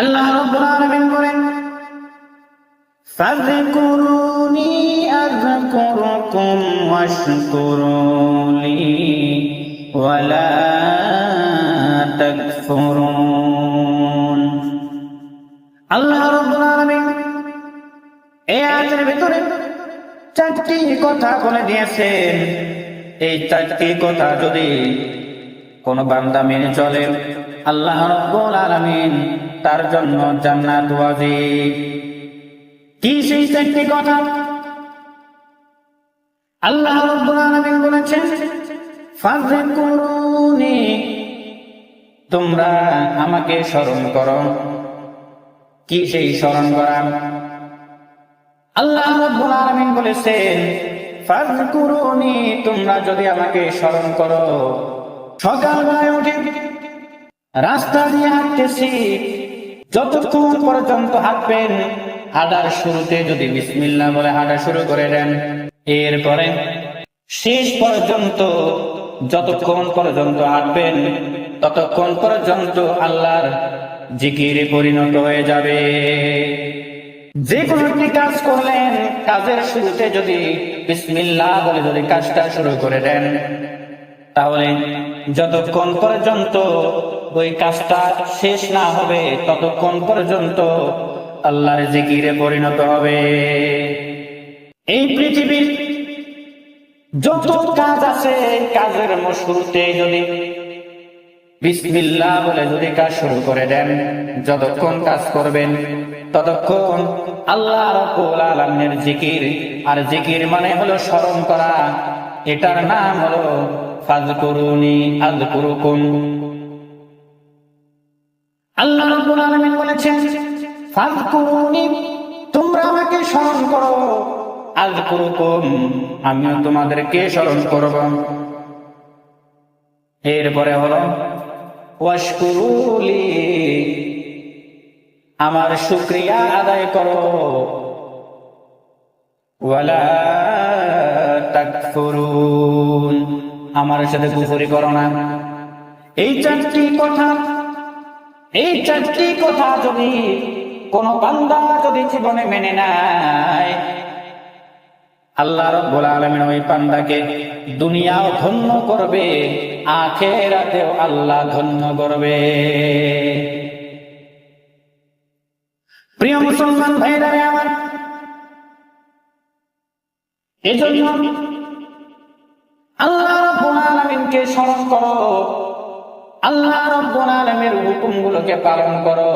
আল্লাহ রাব্বুল আলামিন বলেন, ফাযকুরুনি আযকুরুকুম ওয়াশকুরুলি ওয়ালা তাকফুরুন। আল্লাহ এই আয়াতের ভিতরে চারটি কথা বলে দিয়েছেন। এই চারটি কথা যদি কোন বান্দা মেনে চলে, আল্লাহ রব্বুল আলামিন তার জন্য জান্নাত ওয়াজিব কি সেই চারটি কথা? আল্লাহ রব্বুল আলামিন বলেছেন, ফাযকুরুনি, তোমরা আমাকে স্মরণ করো। কি সেই স্মরণ করা? আল্লাহ রাব্বুল আলামিন বলেছেন, ফাযকুরুনি, তোমরা যদি আমাকে স্মরণ করো। সকাল সকালবেলায় উঠে রাস্তা দিয়ে হাঁটতেছি। যতক্ষণ পর্যন্ত হাঁটবেন হাঁটার শুরুতে যদি বিসমিল্লাহ বলে হাঁটা শুরু করে দেন, এরপরে শেষ পর্যন্ত যতক্ষণ পর্যন্ত হাঁটবেন ততক্ষণ পর্যন্ত আল্লাহর জিকিরে পরিণত হয়ে যাবে। যে কোনো একটি কাজ করলেন, কাজের শুরুতে যদি বিসমিল্লাহ বলে যদি কাজটা শুরু করে দেন, তাহলে যতক্ষণ পর্যন্ত ওই কাজটা শেষ না হবে ততক্ষণ পর্যন্ত আল্লাহর জিকিরে পরিণত হবে। এই পৃথিবীর যত কাজ আছে কাজের শুরুতে যদি বিসমিল্লাহ বলে যদি কাজ শুরু করে দেন, যতক্ষণ কাজ করবেন, ততক্ষণ আল্লাহ রাব্বুল আলামিনের জিকির, আর জিকির মানে হলো স্মরণ করা। এটার নাম হলো ফাযকুরুনি আযকুরুকুম। আল্লাহ রাব্বুল আলামিন বলেছেন, ফাযকুরুনি, তোমরা আমাকে স্মরণ করো। আযকুরুকুম, আমিও তোমাদেরকে স্মরণ করব। এরপরে হলো ওয়াশকুরুলি আমার শুক্রিয়া আদায় করো। ওয়ালা তাকফুরুন, আমার সাথে কুফরি করো না। এই চারটি কথা এই চারটি কথা যদি কোন বান্দা যদি জীবনে মেনে নেয়, আল্লাহ রব্বুল আলামিন ওই পান্দাকে দুনিয়াও ধন্য করবে, আখেরাতেও আল্লাহ ধন্য করবে। প্রিয় মুসলমান ভাইরা আমার এজন্য আল্লাহ রব্বুল আলামিনকে স্মরণ করো। আল্লাহ রব্বুল আলামিনের হুকুমগুলোকে পালন করো।